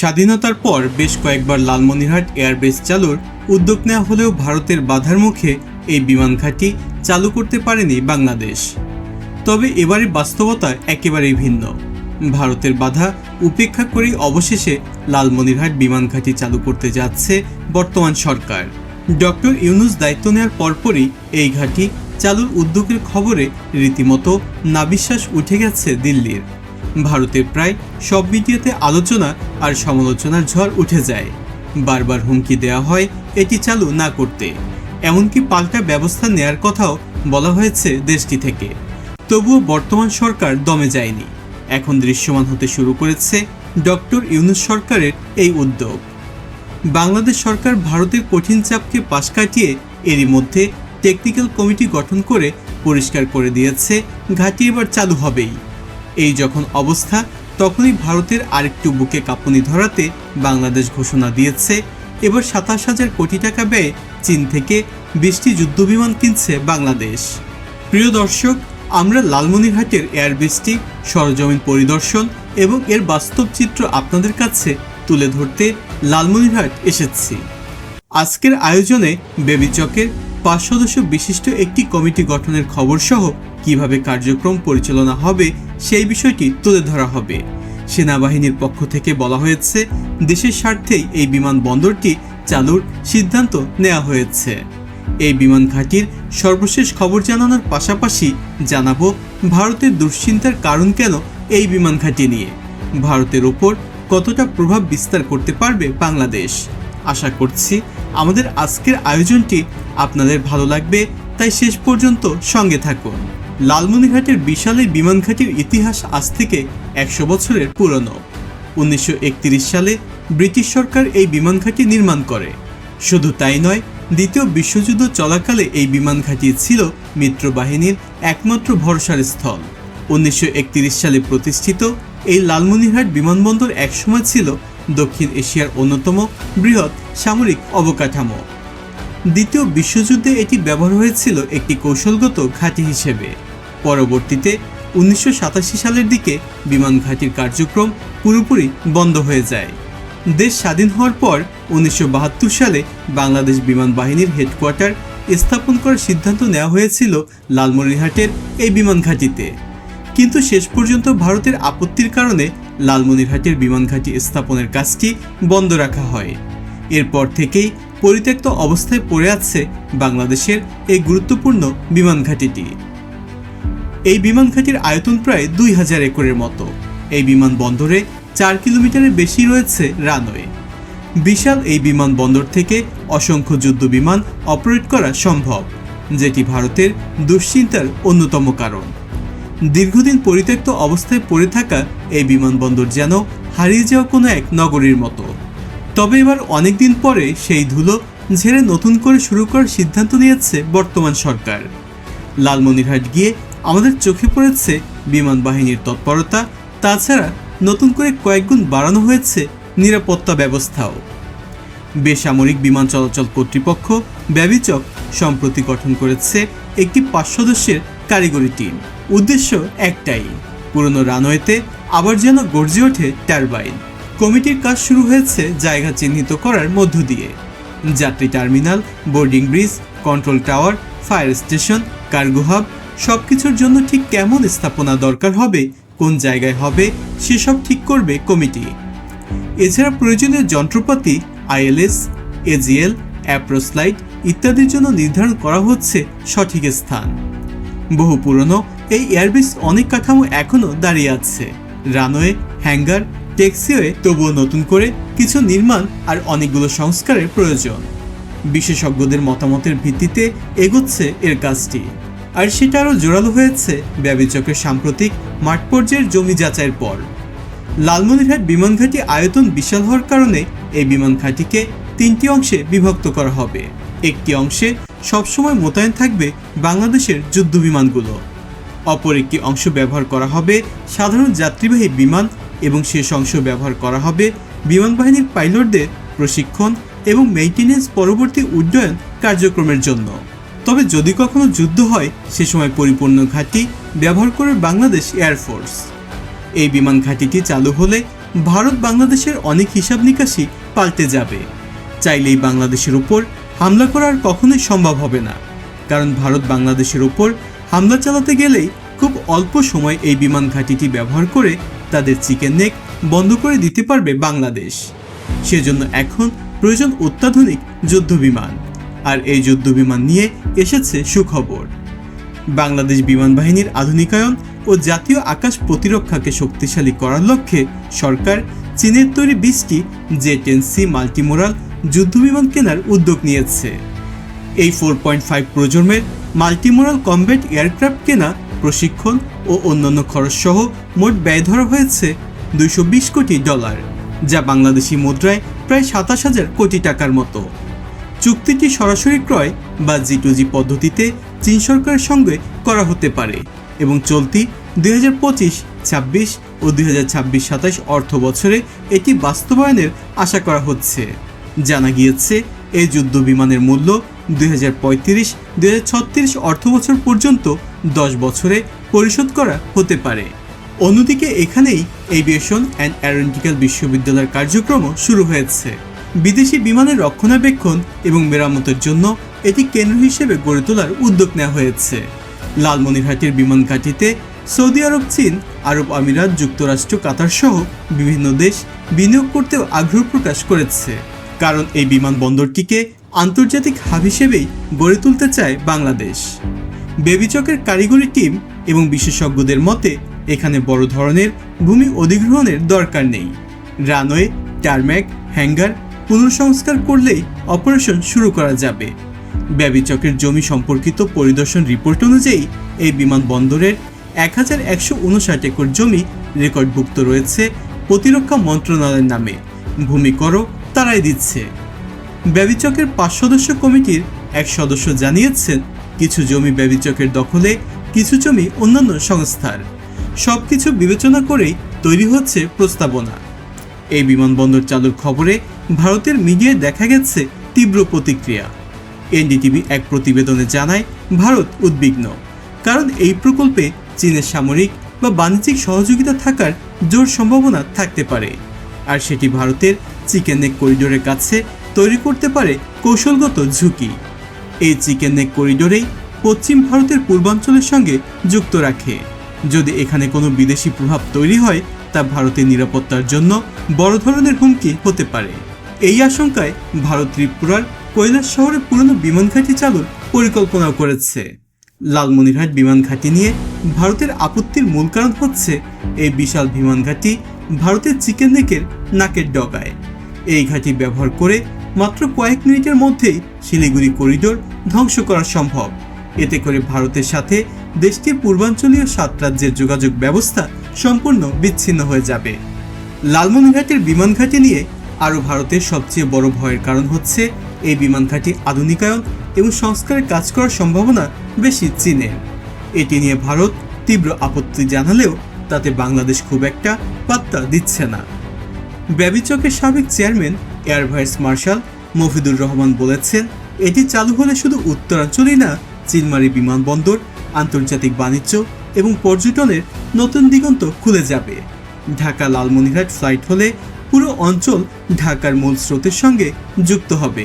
স্বাধীনতার পর বেশ কয়েকবার লালমনিরহাট এয়ারবেস চালুর উদ্যোগ নেওয়া হলেও ভারতের বাধার মুখে এই বিমান ঘাঁটি চালু করতে পারেনি বাংলাদেশ। তবে এবারে বাস্তবতা একেবারেই ভিন্ন। ভারতের বাধা উপেক্ষা করেই অবশেষে লালমনিরহাট বিমান ঘাঁটি চালু করতে যাচ্ছে বর্তমান সরকার। ডক্টর ইউনুস দায়িত্ব নেওয়ার পরপরই এই ঘাঁটি চালুর উদ্যোগের খবরে রীতিমতো নাবিশ্বাস উঠে গেছে দিল্লির। ভারতের প্রায় সব মিডিয়াতে আলোচনা আর সমালোচনার ঝড় উঠে যায়। বারবার হুমকি দেওয়া হয় এটি চালু না করতে। এমনকি পাল্টা ব্যবস্থা নেয়ার কথাও বলা হয়েছে দেশটি থেকে। তবুও বর্তমান সরকার দমে যায়নি। এখন দৃশ্যমান হতে শুরু করেছে ডক্টর ইউনুস সরকারের এই উদ্যোগ। বাংলাদেশ সরকার ভারতের কঠিন চাপকে পাশ কাটিয়ে এরই মধ্যে টেকনিক্যাল কমিটি গঠন করে পরিষ্কার করে দিয়েছে। ঘাঁটি এবার চালু হবেই। এই যখন অবস্থা, তখনই ভারতের আরেকটু বুকে কাঁপুনি ধরাতে বাংলাদেশ ঘোষণা দিয়েছে। এবার সাতাশ হাজার কোটি টাকা ব্যয়ে চীন থেকে বিশটি যুদ্ধবিমান কিনছে বাংলাদেশ। প্রিয় দর্শক, আমরা লালমনিরহাটের এয়ারবেসটি সরজমিন পরিদর্শন এবং এর বাস্তব চিত্র আপনাদের কাছে তুলে ধরতে লালমনিরহাট এসেছি। আজকের আয়োজনে বেবি চকের পাঁচ সদস্য বিশিষ্ট একটি কমিটি গঠনের খবর সহ কীভাবে কার্যক্রম পরিচালনা হবে সেই বিষয়টি তুলে ধরা হবে। সেনাবাহিনীর পক্ষ থেকে বলা হয়েছে, দেশের স্বার্থেই এই বিমানবন্দরটি চালুর সিদ্ধান্ত নেওয়া হয়েছে। এই বিমান ঘাঁটির সর্বশেষ খবর জানানোর পাশাপাশি জানাব, ভারতের দুশ্চিন্তার কারণ কেন এই বিমান ঘাঁটি নিয়ে? ভারতের ওপর কতটা প্রভাব বিস্তার করতে পারবে বাংলাদেশ? আশা করছি আমাদের আজকের আয়োজনটি আপনাদের ভালো লাগবে। তাই শেষ পর্যন্ত সঙ্গে থাকুন। লালমনিরহাটের বিশাল এই বিমান ঘাঁটির ইতিহাস আজ থেকে একশো বছরের পুরনো। উনিশশো একত্রিশ সালে ব্রিটিশ সরকার এই বিমান ঘাঁটি নির্মাণ করে। শুধু তাই নয়, দ্বিতীয় বিশ্বযুদ্ধ চলাকালে এই বিমান ঘাঁটি ছিল মিত্র বাহিনীর একমাত্র ভরসার স্থল। উনিশশো একত্রিশ সালে প্রতিষ্ঠিত এই লালমনিরহাট বিমানবন্দর একসময় ছিল দক্ষিণ এশিয়ার অন্যতম বৃহৎ সামরিক অবকাঠামো। দ্বিতীয় বিশ্বযুদ্ধে এটি ব্যবহার হয়েছিল একটি কৌশলগত ঘাঁটি হিসেবে। পরবর্তীতে উনিশশো সাতাশি সালের দিকে বিমান ঘাঁটির কার্যক্রম পুরোপুরি বন্ধ হয়ে যায়। দেশ স্বাধীন হওয়ার পর উনিশশো বাহাত্তর সালে বাংলাদেশ বিমান বাহিনীর হেডকোয়ার্টার স্থাপন করার সিদ্ধান্ত নেওয়া হয়েছিল লালমনিরহাটের এই বিমান ঘাঁটিতে। কিন্তু শেষ পর্যন্ত ভারতের আপত্তির কারণে লালমনিরহাটের বিমান ঘাঁটি স্থাপনের কাজটি বন্ধ রাখা হয়। এরপর থেকেই পরিত্যক্ত অবস্থায় পড়ে আছে বাংলাদেশের এই গুরুত্বপূর্ণ বিমান ঘাঁটিটি এই বিমান ঘাঁটির আয়তন প্রায় দুই হাজার একরের মতো। এই বিমানবন্দরে চার কিলোমিটারের বেশি রয়েছে রানওয়ে। বিশাল এই বিমানবন্দর থেকে অসংখ্য যুদ্ধ বিমান অপারেট করা সম্ভব, যেটি ভারতের দুশ্চিন্তার অন্যতম কারণ। দীর্ঘদিন পরিত্যক্ত অবস্থায় পড়ে থাকা এই বিমানবন্দর যেন হারিয়ে যাওয়া কোনো এক নগরীর মতো। তবে এবার অনেকদিন পরে সেই ধুলো ঝেড়ে নতুন করে শুরু করার সিদ্ধান্ত নিয়েছে বর্তমান সরকার। লালমনিরহাট গিয়ে আমাদের চোখে পড়েছে বিমান বাহিনীর তৎপরতা, তাছাড়া নতুন করে কয়েকগুণ বাড়ানো হয়েছে নিরাপত্তা ব্যবস্থাও। বেসামরিক বিমান চলাচল কর্তৃপক্ষ ব্যবিচক সম্প্রতি গঠন করেছে একটি পাঁচ সদস্যের কারিগরি টিম। উদ্দেশ্য একটাই, পুরনো রানওয়েতে আবার যেন গর্জে ওঠে টারবাইন। কমিটির কাজ শুরু হয়েছে জায়গা চিহ্নিত করার মধ্য দিয়ে। যাত্রী terminal, boarding bridge, control tower, fire station, cargo hub সব কিছুর জন্য ঠিক কেমন স্থাপনা দরকার হবে, কোন জায়গায় হবে, সেসব ঠিক করবে কমিটি। এছাড়া প্রয়োজনীয় যন্ত্রপাতি, আইএলএস, এজিএল, অ্যাপ্রোসলাইট ইত্যাদির জন্য নির্ধারণ করা হচ্ছে সঠিক স্থান। বহু পুরনো এই এয়ারবেস অনেক কাঠামো এখনও দাঁড়িয়ে আছে। রানওয়ে, হ্যাঙ্গার, ট্যাক্সিওয়ে তবুও নতুন করে কিছু নির্মাণ আর অনেকগুলো সংস্কারের প্রয়োজন। বিশেষজ্ঞদের মতামতের ভিত্তিতে এগোচ্ছে এর কাজটি। আর সেটা আরও জোরালো হয়েছে ব্যবিচকের সাম্প্রতিক মাঠ পর্যায়ের জমি যাচাইয়ের পর। লালমনিরহাট বিমান ঘাঁটি আয়তন বিশাল হওয়ার কারণে এই বিমান ঘাঁটিকে তিনটি অংশে বিভক্ত করা হবে। একটি অংশে সবসময় মোতায়েন থাকবে বাংলাদেশের যুদ্ধ বিমানগুলো। অপর একটি অংশ ব্যবহার করা হবে সাধারণ যাত্রীবাহী বিমান এবং শেষ অংশ ব্যবহার করা হবে বিমান বাহিনীর পাইলটদের প্রশিক্ষণ এবং মেইনটেনেন্স পরবর্তী উড্ডয়ন কার্যক্রমের জন্য। তবে যদি কখনো যুদ্ধ হয়, সে সময় পরিপূর্ণ ঘাঁটি ব্যবহার করে বাংলাদেশ এয়ারফোর্স এই বিমান ঘাঁটিটি চালু হলে ভারত বাংলাদেশের অনেক হিসাব নিকাশই পাল্টে যাবে। চাইলেই বাংলাদেশের উপর হামলা করা আর কখনোই সম্ভব হবে না। কারণ ভারত বাংলাদেশের উপর হামলা চালাতে গেলেই খুব অল্প সময় এই বিমান ঘাঁটিটি ব্যবহার করে তাদের চিকেন নেক বন্ধ করে দিতে পারবে বাংলাদেশ। সেজন্য এখন প্রয়োজন অত্যাধুনিক যুদ্ধ বিমান আর এই যুদ্ধ বিমান নিয়ে এসেছে সুখবর। বাংলাদেশ বিমান বাহিনীর আধুনিকায়ন ও জাতীয় আকাশ প্রতিরক্ষাকে শক্তিশালী করার লক্ষ্যে সরকার চীনের তৈরি বিশটি জে টেন সি মাল্টিমোরাল যুদ্ধবিমান কেনার উদ্যোগ নিয়েছে। এই ফোর পয়েন্ট ফাইভ প্রজন্মের মাল্টিমোরাল কমব্যাট এয়ারক্রাফট কেনা প্রশিক্ষণ ও অন্যান্য খরচ সহ মোট ব্যয় ধরা হয়েছে দুইশো বিশ কোটি ডলার, যা বাংলাদেশি মুদ্রায় প্রায় সাতাশ হাজার কোটি টাকার মতো। চুক্তিটি সরাসরি ক্রয় বা জি টু জি পদ্ধতিতে চীন সরকারের সঙ্গে করা হতে পারে এবং চলতি দুই হাজার পঁচিশ, ছাব্বিশ ও দুই হাজার ছাব্বিশ সাতাশ অর্থ বছরে এটি বাস্তবায়নের আশা করা হচ্ছে। জানা গিয়েছে, এই যুদ্ধ বিমানের মূল্য দুই হাজার পঁয়ত্রিশ, দুই হাজার ছত্রিশ অর্থ বছর পর্যন্ত দশ বছরে পরিশোধ করা হতে পারে। অন্যদিকে এখানেই এভিয়েশন অ্যান্ড অ্যারোনটিক্যাল বিশ্ববিদ্যালয়ের কার্যক্রমও শুরু হয়েছে। বিদেশি বিমানের রক্ষণাবেক্ষণ এবং মেরামতের জন্য এটি কেন্দ্র হিসেবে গড়ে তোলার উদ্যোগ নেওয়া হয়েছে। লালমনিরহাটের বিমান ঘাঁটিতে সৌদি আরব, চীন, আরব আমিরাত, যুক্তরাষ্ট্র, কাতার সহ বিভিন্ন দেশ বিনিয়োগ করতেও আগ্রহ প্রকাশ করেছে। কারণ এই বিমানবন্দরটিকে আন্তর্জাতিক হাব হিসেবেই গড়ে তুলতে চায় বাংলাদেশ। বেবিচকের কারিগরি টিম এবং বিশেষজ্ঞদের মতে, এখানে বড় ধরনের ভূমি অধিগ্রহণের দরকার নেই। রানওয়ে, টারম্যাক, হ্যাঙ্গার পুনর্সংস্কার করলেই অপারেশন শুরু করা যাবে। ব্যবিচকের জমি সম্পর্কিত পরিদর্শন রিপোর্ট অনুযায়ী, এই বিমানবন্দরের এক হাজার একশো উনষাট একর জমি রেকর্ডভুক্ত রয়েছে প্রতিরক্ষা মন্ত্রণালয়ের নামে। ভূমি করও তারাই দিচ্ছে। ব্যবিচকের পাঁচ সদস্য কমিটির এক সদস্য জানিয়েছেন, কিছু জমি ব্যবিচকের দখলে, কিছু জমি অন্যান্য সংস্থার। সবকিছু বিবেচনা করেই তৈরি হচ্ছে প্রস্তাবনা। এই বিমানবন্দর চালুর খবরে ভারতের মিডিয়ায় দেখা গেছে তীব্র প্রতিক্রিয়া। এনডিটিভি এক প্রতিবেদনে জানায়, ভারত উদ্বিগ্ন, কারণ এই প্রকল্পে চীনের সামরিক বা বাণিজ্যিক সহযোগিতা থাকার জোর সম্ভাবনা থাকতে পারে। আর সেটি ভারতের চিকেন নেক করিডোরের কাছে তৈরি করতে পারে কৌশলগত ঝুঁকি। এই চিকেন নেক করিডোরেই পশ্চিম ভারতের পূর্বাঞ্চলের সঙ্গে যুক্ত রাখে। যদি এখানে কোনো বিদেশি প্রভাব তৈরি হয়, তা ভারতের নিরাপত্তার জন্য বড় ধরনের হুমকি হতে পারে। এই আশঙ্কায় ভারত ত্রিপুরার কৈলাস শহরে পুরনো বিমান ঘাঁটি চালুর পরিকল্পনাও করেছে। লালমনিরহাট বিমান ঘাঁটি নিয়ে ভারতের আপত্তির মূল কারণ হচ্ছে এই বিশাল বিমান ঘাঁটি ভারতের চিকেন নেকের নাকের ডগায়। এই ঘাঁটি ব্যবহার করে মাত্র কয়েক মিনিটের মধ্যেই শিলিগুড়ি করিডোর ধ্বংস করা সম্ভব। এতে করে ভারতের সাথে দেশটির পূর্বাঞ্চলীয় সাত রাজ্যের যোগাযোগ ব্যবস্থা সম্পূর্ণ বিচ্ছিন্ন হয়ে যাবে। লালমনিরহাটের বিমান ঘাঁটি নিয়ে আরও ভারতের সবচেয়ে বড় ভয়ের কারণ হচ্ছে, এই বিমান ঘাঁটি আধুনিকায়ন এবং সংস্কারের কাজ করার সম্ভাবনা বেশি চীনের। এটি নিয়ে ভারত তীব্র আপত্তি জানালেও তাতে বাংলাদেশ খুব একটা পাত্তা দিচ্ছে না। ব্যবিচকের সাবেক chairman air vice marshal Mofidur Rahman বলেছেন, এটি চালু হলে শুধু উত্তরাঞ্চলই না চিলমারি বিমানবন্দর, আন্তর্জাতিক বাণিজ্য এবং পর্যটনের নতুন দিগন্ত খুলে যাবে। ঢাকা লালমনিরহাট ফ্লাইট হলে পুরো অঞ্চল ঢাকার মূল স্রোতের সঙ্গে যুক্ত হবে।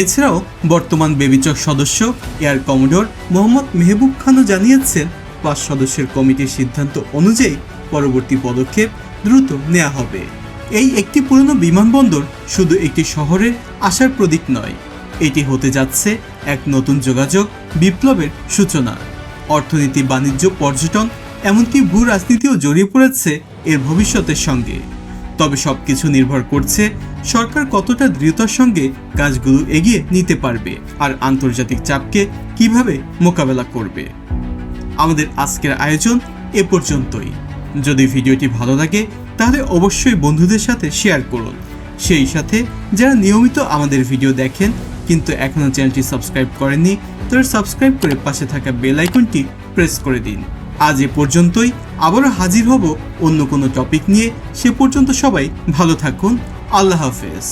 এছাড়াও বর্তমান বেবিচক সদস্য এয়ার কমোডোর মোহাম্মদ মেহবুব খানও জানিয়েছেন, পাঁচ সদস্যের কমিটির সিদ্ধান্ত অনুযায়ী পরবর্তী পদক্ষেপ দ্রুত নেওয়া হবে। এই একটি পুরনো বিমানবন্দর শুধু একটি শহরের আশার প্রতীক নয়, এটি হতে যাচ্ছে এক নতুন যোগাযোগ বিপ্লবের সূচনা। অর্থনীতি, বাণিজ্য, পর্যটন, এমনকি ভূ রাজনীতিও জড়িয়ে পড়েছে এর ভবিষ্যতের সঙ্গে। তবে সব কিছু নির্ভর করছে সরকার কতটা দৃঢ়তার সঙ্গে কাজগুলো এগিয়ে নিতে পারবে আর আন্তর্জাতিক চাপকে কীভাবে মোকাবেলা করবে। আমাদের আজকের আয়োজন এ পর্যন্তই। যদি ভিডিওটি ভালো লাগে তাহলে অবশ্যই বন্ধুদের সাথে শেয়ার করুন। সেই সাথে যারা নিয়মিত আমাদের ভিডিও দেখেন, কিন্তু এখনও চ্যানেলটি সাবস্ক্রাইব করেননি, তারা সাবস্ক্রাইব করে পাশে থাকা বেল আইকনটি প্রেস করে দিন। আজ এ পর্যন্তই, আবারও হাজির হব অন্য কোনো টপিক নিয়ে। সে পর্যন্ত সবাই ভালো থাকুন, আল্লাহ হাফেজ।